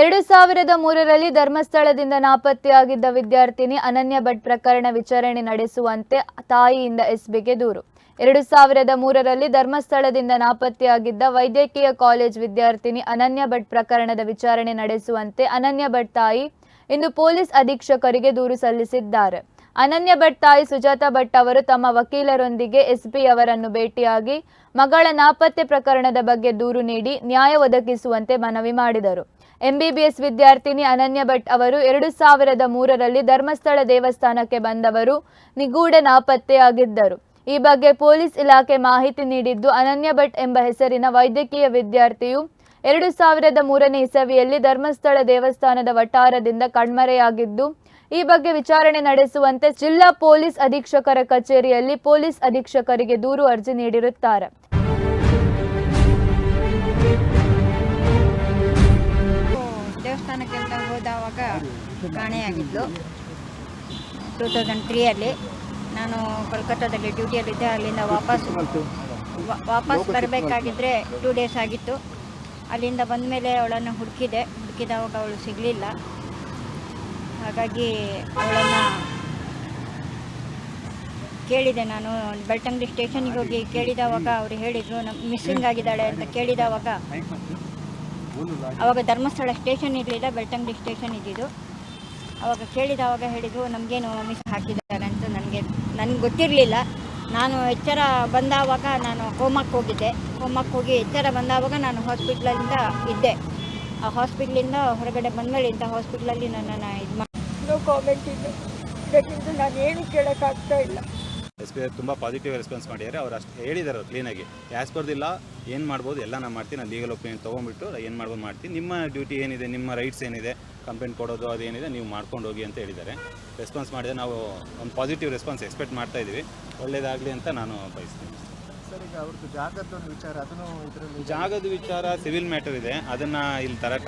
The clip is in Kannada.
ಎರಡು ಸಾವಿರದ ಮೂರರಲ್ಲಿ ಧರ್ಮಸ್ಥಳದಿಂದ ನಾಪತ್ತೆಯಾಗಿದ್ದ ವಿದ್ಯಾರ್ಥಿನಿ ಅನನ್ಯ ಭಟ್ ಪ್ರಕರಣ ವಿಚಾರಣೆ ನಡೆಸುವಂತೆ ತಾಯಿಯಿಂದ ಎಸ್ಬಿಗೆ ದೂರು. ಎರಡು ಸಾವಿರದ ಮೂರರಲ್ಲಿ ಧರ್ಮಸ್ಥಳದಿಂದ ನಾಪತ್ತೆಯಾಗಿದ್ದ ವೈದ್ಯಕೀಯ ಕಾಲೇಜ್ ವಿದ್ಯಾರ್ಥಿನಿ ಅನನ್ಯ ಭಟ್ ಪ್ರಕರಣದ ವಿಚಾರಣೆ ನಡೆಸುವಂತೆ ಅನನ್ಯ ಭಟ್ ತಾಯಿ ಇಂದು ಪೊಲೀಸ್ ಅಧೀಕ್ಷಕರಿಗೆ ದೂರು ಸಲ್ಲಿಸಿದ್ದಾರೆ. ಅನನ್ಯ ಭಟ್ ತಾಯಿ ಸುಜಾತಾ ಭಟ್ ಅವರು ತಮ್ಮ ವಕೀಲರೊಂದಿಗೆ ಎಸ್ಪಿ ಅವರನ್ನು ಭೇಟಿಯಾಗಿ ಮಗಳ ನಾಪತ್ತೆ ಪ್ರಕರಣದ ಬಗ್ಗೆ ದೂರು ನೀಡಿ ನ್ಯಾಯ ಒದಗಿಸುವಂತೆ ಮನವಿ ಮಾಡಿದರು. ಎಂಬಿಬಿಎಸ್ ವಿದ್ಯಾರ್ಥಿನಿ ಅನನ್ಯ ಭಟ್ ಅವರು ಎರಡು ಸಾವಿರದ ಮೂರರಲ್ಲಿ ಧರ್ಮಸ್ಥಳ ದೇವಸ್ಥಾನಕ್ಕೆ ಬಂದವರು, ನಿಗೂಢ ನಾಪತ್ತೆಯಾಗಿದ್ದರು. ಈ ಬಗ್ಗೆ ಪೊಲೀಸ್ ಇಲಾಖೆ ಮಾಹಿತಿ ನೀಡಿದ್ದು ಅನನ್ಯ ಭಟ್ ಎಂಬ ಹೆಸರಿನ ವೈದ್ಯಕೀಯ ವಿದ್ಯಾರ್ಥಿಯು ಎರಡು ಸಾವಿರದ ಮೂರನೇ ಇಸವಿಯಲ್ಲಿ ಧರ್ಮಸ್ಥಳ ದೇವಸ್ಥಾನದ ವಠಾರದಿಂದ ಕಣ್ಮರೆಯಾಗಿದ್ದು ಈ ಬಗ್ಗೆ ವಿಚಾರಣೆ ನಡೆಸುವಂತೆ ಜಿಲ್ಲಾ ಪೊಲೀಸ್ ಅಧೀಕ್ಷಕರ ಕಚೇರಿಯಲ್ಲಿ ಪೊಲೀಸ್ ಅಧೀಕ್ಷಕರಿಗೆ ದೂರು ಅರ್ಜಿ ನೀಡಿರುತ್ತಾರೆ. ದೇವಸ್ಥಾನಕ್ಕೆಲ್ಲ ಹೋದವಾಗ ಕಾಣೆಯಾಗಿದ್ದು ಟೂ ತೌಸಂಡ್ ತ್ರೀಯಲ್ಲಿ ನಾನು ಕೋಲ್ಕತ್ತಾದಲ್ಲಿ ಡ್ಯೂಟಿಯಲ್ಲಿದ್ದೆ. ಅಲ್ಲಿಂದ ವಾಪಸ್ ವಾ- ವಾಪಸ್ ಬರಬೇಕಾಗಿದ್ದರೆ ಟೂ ಡೇಸ್ ಆಗಿತ್ತು. ಅಲ್ಲಿಂದ ಬಂದ ಮೇಲೆ ಅವಳನ್ನು ಹುಡುಕಿದೆ. ಹುಡುಕಿದವಾಗ ಅವಳು ಸಿಗಲಿಲ್ಲ. ಹಾಗಾಗಿ ಅವಳನ್ನು ಕೇಳಿದೆ ನಾನು. ಬೆಳ್ತಂಗಡಿ ಸ್ಟೇಷನ್ಗೆ ಹೋಗಿ ಕೇಳಿದವಾಗ ಅವರು ಹೇಳಿದರು ನಮ್ಮ ಮಿಸ್ಸಿಂಗ್ ಆಗಿದ್ದಾಳೆ ಅಂತ ಕೇಳಿದವಾಗ ಅವಾಗ ಧರ್ಮಸ್ಥಳ ಸ್ಟೇಷನ್ ಇರಲಿಲ್ಲ, ಬೆಳ್ತಂಗಡಿ ಸ್ಟೇಷನ್ ಇದ್ದಿದ್ದು. ಅವಾಗ ಕೇಳಿದವಾಗ ಹೇಳಿದ್ರು, ನಮಗೇನು ಮಿಸ್ ಹಾಕಿದ್ದಾರೆ ಅಂತ. ನನಗೆ ನನಗೆ ಗೊತ್ತಿರಲಿಲ್ಲ. ನಾನು ಎಚ್ಚರ ಬಂದಾವಾಗ ನಾನು ಕೋಮಕ್ಕೆ ಹೋಗಿದ್ದೆ. ಕೋಮಕ್ಕೆ ಹೋಗಿ ಎಚ್ಚರ ಬಂದಾವಾಗ ನಾನು ಹಾಸ್ಪಿಟ್ಲಿಂದ ಇದ್ದೆ. ಆ ಹಾಸ್ಪಿಟ್ಲಿಂದ ಹೊರಗಡೆ ಬಂದಮೇಲೆ ಇಂಥ ಹಾಸ್ಪಿಟ್ಲಲ್ಲಿ ನನ್ನನ್ನು ಇದು ಮಾಡಿ ನೋ ಕಾಮೆಂಟ್ ಇದೆ ಇದಕ್ಕಿಂತ ನಾನು ಏನು ಕೇಳೋಕ್ಕಾಗ್ತಾ ಇಲ್ಲ. ಎಸ್ ಪಿ ತುಂಬ ಪಾಸಿಟಿವ್ ರೆಸ್ಪಾನ್ಸ್ ಮಾಡಿದ್ದಾರೆ. ಅವ್ರು ಅಷ್ಟು ಹೇಳಿದ್ದಾರೆ ಅವ್ರು ಕ್ಲೀನಾಗಿ ಯಾಸ್ ಬರ್ದಿಲ್ಲ ಏನು ಮಾಡ್ಬೋದು ಎಲ್ಲ ನಾನು ಮಾಡ್ತೀನಿ ನಾನು ಲೀಗಲ್ ಒಪಿನಿಯನ್ ತೊಗೊಂಬಿಟ್ಟು ಏನು ಮಾಡ್ಬೋದು ಮಾಡ್ತೀನಿ. ನಿಮ್ಮ ಡ್ಯೂಟಿ ಏನಿದೆ ನಿಮ್ಮ ರೈಟ್ಸ್ ಏನಿದೆ ಕಂಪ್ಲೇಂಟ್ ಕೊಡೋದು ಅದೇನಿದೆ ನೀವು ಮಾಡ್ಕೊಂಡು ಹೋಗಿ ಅಂತ ಹೇಳಿದ್ದಾರೆ. ರೆಸ್ಪಾನ್ಸ್ ಮಾಡಿದರೆ ನಾವು ಒಂದು ಪಾಸಿಟಿವ್ ರೆಸ್ಪಾನ್ಸ್ ಎಕ್ಸ್ಪೆಕ್ಟ್ ಮಾಡ್ತಾ ಇದ್ದೀವಿ. ಒಳ್ಳೇದಾಗಲಿ ಅಂತ ನಾನು ಬಯಸ್ತೀನಿ. ಸರ್ ಈಗ ಅವ್ರದ್ದು ಜಾಗದ ಒಂದು ವಿಚಾರ ಅದನ್ನು ಇದರಲ್ಲಿ ಜಾಗದ ವಿಚಾರ ಸಿವಿಲ್ ಮ್ಯಾಟರ್ ಇದೆ. ಅದನ್ನು ಇಲ್ಲಿ ತರಕ್ಕೆ